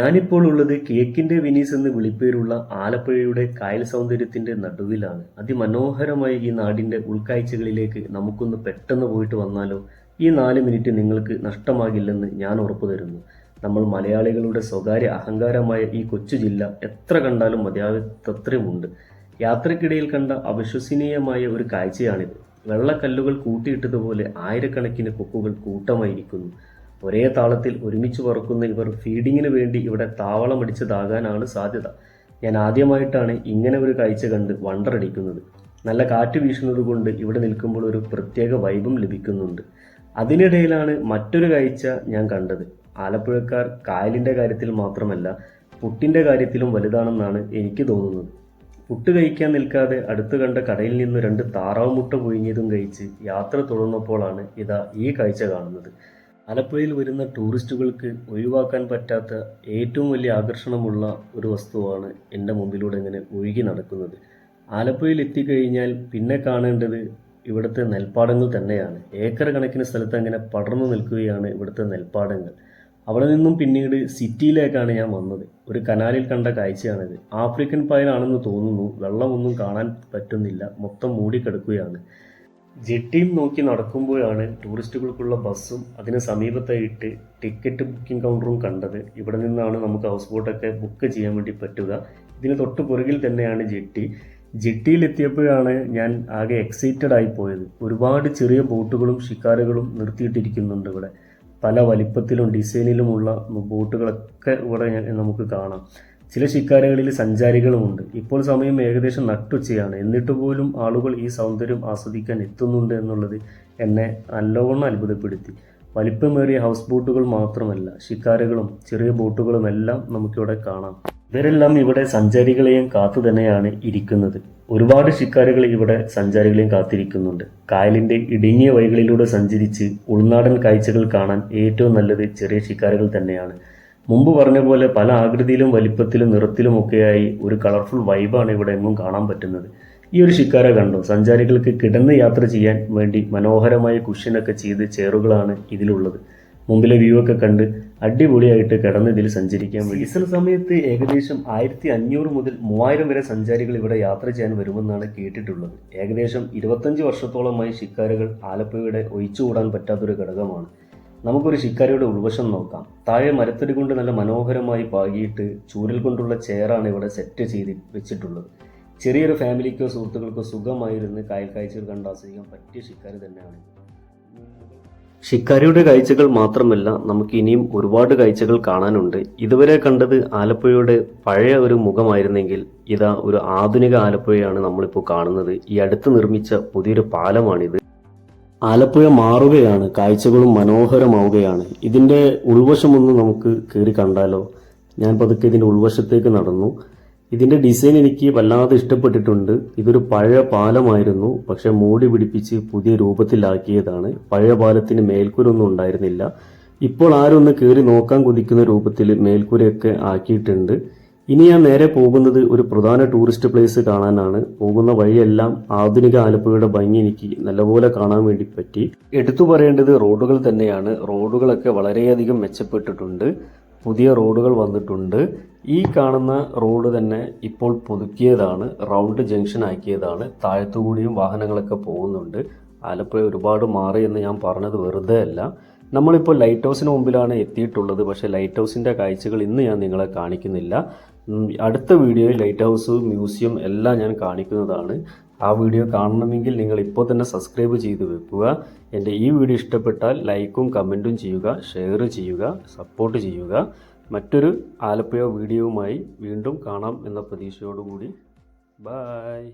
ഞാനിപ്പോൾ ഉള്ളത് കേക്കിന്റെ വിനീസ് എന്ന് വിളിപ്പേരുള്ള ആലപ്പുഴയുടെ കായൽ സൗന്ദര്യത്തിന്റെ നടുവിലാണ്. അതിമനോഹരമായ ഈ നാടിന്റെ ഉൾക്കാഴ്ചകളിലേക്ക് നമുക്കൊന്ന് പെട്ടെന്ന് പോയിട്ട് വന്നാലോ? ഈ നാല് മിനിറ്റ് നിങ്ങൾക്ക് നഷ്ടമാകില്ലെന്ന് ഞാൻ ഉറപ്പു തരുന്നു. നമ്മൾ മലയാളികളുടെ സ്വകാര്യ അഹങ്കാരമായ ഈ കൊച്ചു ജില്ല എത്ര കണ്ടാലും മതിയാകത്തത്രയുമുണ്ട് യാത്രക്കിടയിൽ കണ്ട അവിശ്വസനീയമായ ഒരു കാഴ്ചയാണിത്. വെള്ളക്കല്ലുകൾ കൂട്ടിയിട്ടതുപോലെ ആയിരക്കണക്കിന് കൊക്കുകൾ കൂട്ടമായിരിക്കുന്നു. ഒരേ താളത്തിൽ ഒരുമിച്ച് പറക്കുന്ന ഇവർ ഫീഡിങ്ങിന് വേണ്ടി ഇവിടെ താവളമടിച്ചതാകാനാണ് സാധ്യത. ഞാൻ ആദ്യമായിട്ടാണ് ഇങ്ങനെ ഒരു കാഴ്ച കണ്ട് വണ്ടറടിക്കുന്നത് നല്ല കാറ്റ് വീശുന്നത് കൊണ്ട് ഇവിടെ നിൽക്കുമ്പോൾ ഒരു പ്രത്യേക വൈബും ലഭിക്കുന്നുണ്ട്. അതിനിടയിലാണ് മറ്റൊരു കാഴ്ച ഞാൻ കണ്ടത്. ആലപ്പുഴക്കാർ കായലിന്റെ കാര്യത്തിൽ മാത്രമല്ല പുട്ടിന്റെ കാര്യത്തിലും വലുതാണെന്നാണ് എനിക്ക് തോന്നുന്നത്. പുട്ട് കഴിക്കാൻ നിൽക്കാതെ അടുത്ത് കണ്ട കടയിൽ നിന്ന് രണ്ട് താറാവ് മുട്ട പുഴുങ്ങിയതും കഴിച്ച് യാത്ര തുടർന്നപ്പോഴാണ് ഇതാ ഈ കാഴ്ച കാണുന്നത്. ആലപ്പുഴയിൽ വരുന്ന ടൂറിസ്റ്റുകൾക്ക് ഒഴിവാക്കാൻ പറ്റാത്ത ഏറ്റവും വലിയ ആകർഷണമുള്ള ഒരു വസ്തുവാണ് എന്റെ മുമ്പിലൂടെ ഇങ്ങനെ ഒഴുകി നടക്കുന്നത്. ആലപ്പുഴയിൽ എത്തിക്കഴിഞ്ഞാൽ പിന്നെ കാണേണ്ടത് ഇവിടുത്തെ നെൽപ്പാടങ്ങൾ തന്നെയാണ്. ഏക്കർ കണക്കിന് സ്ഥലത്ത് അങ്ങനെ പടർന്നു നിൽക്കുകയാണ് ഇവിടുത്തെ നെൽപ്പാടങ്ങൾ. അവിടെ നിന്നും പിന്നീട് സിറ്റിയിലേക്കാണ് ഞാൻ വന്നത്. ഒരു കനാലിൽ കണ്ട കാഴ്ചയാണിത്. ആഫ്രിക്കൻ പയനാണെന്ന് തോന്നുന്നു. വെള്ളമൊന്നും കാണാൻ പറ്റുന്നില്ല. മൊത്തം മൂടിക്കിടക്കുകയാണ്. ജെട്ടിയും നോക്കി നടക്കുമ്പോഴാണ് ടൂറിസ്റ്റുകൾക്കുള്ള ബസ്സും അതിന് സമീപത്തായിട്ട് ടിക്കറ്റ് ബുക്കിംഗ് കൗണ്ടറും കണ്ടത്. ഇവിടെ നിന്നാണ് നമുക്ക് ഹൗസ് ബോട്ടൊക്കെ ബുക്ക് ചെയ്യാൻ വേണ്ടി പറ്റുക. ഇതിന് തൊട്ട് പുറകിൽ തന്നെയാണ് ജെട്ടി. ജെട്ടിയിലെത്തിയപ്പോഴാണ് ഞാൻ ആകെ എക്സൈറ്റഡ് ആയി പോയത്. ഒരുപാട് ചെറിയ ബോട്ടുകളും ഷിക്കാരുകളും നിർത്തിയിട്ടിരിക്കുന്നുണ്ട് ഇവിടെ. പല വലിപ്പത്തിലും ഡിസൈനിലുമുള്ള ബോട്ടുകളൊക്കെ ഇവിടെ നമുക്ക് കാണാം. ചില ശിക്കാരകളിൽ സഞ്ചാരികളുമുണ്ട്. ഇപ്പോൾ സമയം ഏകദേശം നട്ടുച്ചയാണ്. എന്നിട്ട് പോലും ആളുകൾ ഈ സൗന്ദര്യം ആസ്വദിക്കാൻ എത്തുന്നുണ്ട് എന്നുള്ളത് എന്നെ നല്ലവണ്ണം അത്ഭുതപ്പെടുത്തി. വലിപ്പമേറിയ ഹൗസ് ബോട്ടുകൾ മാത്രമല്ല ശിക്കാരകളും ചെറിയ ബോട്ടുകളും എല്ലാം നമുക്കിവിടെ കാണാം. ഇവരെല്ലാം ഇവിടെ സഞ്ചാരികളെയും കാത്തു തന്നെയാണ് ഇരിക്കുന്നത്. ഒരുപാട് ശിക്കാരികൾ ഇവിടെ സഞ്ചാരികളെയും കാത്തിരിക്കുന്നുണ്ട്. കായലിന്റെ ഇടുങ്ങിയ വഴികളിലൂടെ സഞ്ചരിച്ച് ഉൾനാടൻ കാഴ്ചകൾ കാണാൻ ഏറ്റവും നല്ലത് ചെറിയ ശിക്കാരികൾ തന്നെയാണ്. മുമ്പ് പറഞ്ഞ പോലെ പല ആകൃതിയിലും വലിപ്പത്തിലും നിറത്തിലും ഒക്കെയായി ഒരു കളർഫുൾ വൈബാണ് ഇവിടെ എങ്ങും കാണാൻ പറ്റുന്നത്. ഈ ഒരു ശിക്കാര കണ്ടു. സഞ്ചാരികൾക്ക് കിടന്ന് യാത്ര ചെയ്യാൻ വേണ്ടി മനോഹരമായ കുഷ്യനൊക്കെ ചെയ്ത് ചെയറുകളാണ് ഇതിലുള്ളത്. മുമ്പിലെ വ്യൂ ഒക്കെ കണ്ട് അടിപൊളിയായിട്ട് കിടന്ന് ഇതിൽ സഞ്ചരിക്കാൻ വേണ്ടി. സീസൺ സമയത്ത് ഏകദേശം ആയിരത്തി അഞ്ഞൂറ് മുതൽ മൂവായിരം വരെ സഞ്ചാരികൾ ഇവിടെ യാത്ര ചെയ്യാൻ വരുമെന്നാണ് കേട്ടിട്ടുള്ളത്. ഏകദേശം ഇരുപത്തഞ്ച് വർഷത്തോളമായി ശിക്കാരകൾ ആലപ്പുഴയുടെ ഒഴിച്ചുകൂടാൻ പറ്റാത്തൊരു ഘടകമാണ്. നമുക്കൊരു ശിക്കാരിയുടെ ഉൾവശം നോക്കാം. താഴെ മരത്തടി കൊണ്ട് നല്ല മനോഹരമായി പാകിയിട്ട് ചൂരൽ കൊണ്ടുള്ള ചെയറാണ് ഇവിടെ സെറ്റ് ചെയ്ത് വെച്ചിട്ടുള്ളത്. ചെറിയൊരു ഫാമിലിക്കോ സുഹൃത്തുക്കൾക്കോ സുഖമായിരുന്ന് കായൽ കാഴ്ചകൾ കണ്ട് ആസ്വദിക്കാൻ പറ്റിയ ശിക്കാരി തന്നെയാണ് ശിക്കാരിയുടെ കാഴ്ചകൾ മാത്രമല്ല നമുക്ക് ഇനിയും ഒരുപാട് കാഴ്ചകൾ കാണാനുണ്ട്. ഇതുവരെ കണ്ടത് ആലപ്പുഴയുടെ പഴയ ഒരു മുഖമായിരുന്നെങ്കിൽ ഇതാ ഒരു ആധുനിക ആലപ്പുഴയാണ് നമ്മളിപ്പോൾ കാണുന്നത്. ഈ അടുത്ത് നിർമ്മിച്ച പുതിയൊരു പാലമാണിത്. ആലപ്പുഴ മാറുകയാണ് കാഴ്ചകളും മനോഹരമാവുകയാണ്. ഇതിന്റെ ഉൾവശമൊന്ന് നമുക്ക് കയറി കണ്ടാലോ? ഞാൻ പതുക്കെ ഇതിന്റെ ഉൾവശത്തേക്ക് നടന്നു. ഇതിന്റെ ഡിസൈൻ എനിക്ക് വല്ലാതെ ഇഷ്ടപ്പെട്ടിട്ടുണ്ട്. ഇതൊരു പഴയ പാലമായിരുന്നു പക്ഷെ മൂടി പിടിപ്പിച്ച് പുതിയ രൂപത്തിലാക്കിയതാണ്. പഴയ പാലത്തിന് മേൽക്കൂരൊന്നും ഉണ്ടായിരുന്നില്ല. ഇപ്പോൾ ആരും ഒന്ന് കയറി നോക്കാൻ കൊതിക്കുന്ന രൂപത്തിൽ മേൽക്കൂരയൊക്കെ ആക്കിയിട്ടുണ്ട്. ഇനി ഞാൻ നേരെ പോകുന്നത് ഒരു പ്രധാന ടൂറിസ്റ്റ് പ്ലേസ് കാണാനാണ്. പോകുന്ന വഴിയെല്ലാം ആധുനിക ആലപ്പുഴയുടെ ഭംഗി എനിക്ക് നല്ലപോലെ കാണാൻ വേണ്ടി പറ്റി. എടുത്തു പറയേണ്ടത് റോഡുകൾ തന്നെയാണ്. റോഡുകളൊക്കെ വളരെയധികം മെച്ചപ്പെട്ടിട്ടുണ്ട്. പുതിയ റോഡുകൾ വന്നിട്ടുണ്ട്. ഈ കാണുന്ന റോഡ് തന്നെ ഇപ്പോൾ പുതുക്കിയതാണ്. Round junction ആക്കിയതാണ്. താഴത്തുകൂടിയും വാഹനങ്ങളൊക്കെ പോകുന്നുണ്ട്. ആലപ്പുഴ ഒരുപാട് മാറി എന്ന് ഞാൻ പറഞ്ഞത് വെറുതെ അല്ല. നമ്മളിപ്പോൾ ലൈറ്റ് ഹൗസിന് മുമ്പിലാണ് എത്തിയിട്ടുള്ളത്. പക്ഷേ ലൈറ്റ് ഹൗസിന്റെ കാഴ്ചകൾ ഇന്ന് ഞാൻ നിങ്ങളെ കാണിക്കുന്നില്ല. അടുത്ത വീഡിയോയിൽ ലൈറ്റ് ഹൗസ് മ്യൂസിയം എല്ലാം ഞാൻ കാണിക്കുന്നതാണ്. ആ വീഡിയോ കാണണമെങ്കിൽ നിങ്ങൾ ഇപ്പോൾ തന്നെ സബ്സ്ക്രൈബ് ചെയ്ത് വെക്കുക. എന്റെ ഈ വീഡിയോ ഇഷ്ടപ്പെട്ടാൽ ലൈക്കും കമന്റും ചെയ്യുക ഷെയർ ചെയ്യുക സപ്പോർട്ട് ചെയ്യുക. മറ്റൊരു ആലപ്പുഴ വീഡിയോവുമായി വീണ്ടും കാണാം എന്ന പ്രതീക്ഷയോടുകൂടി. ബായ്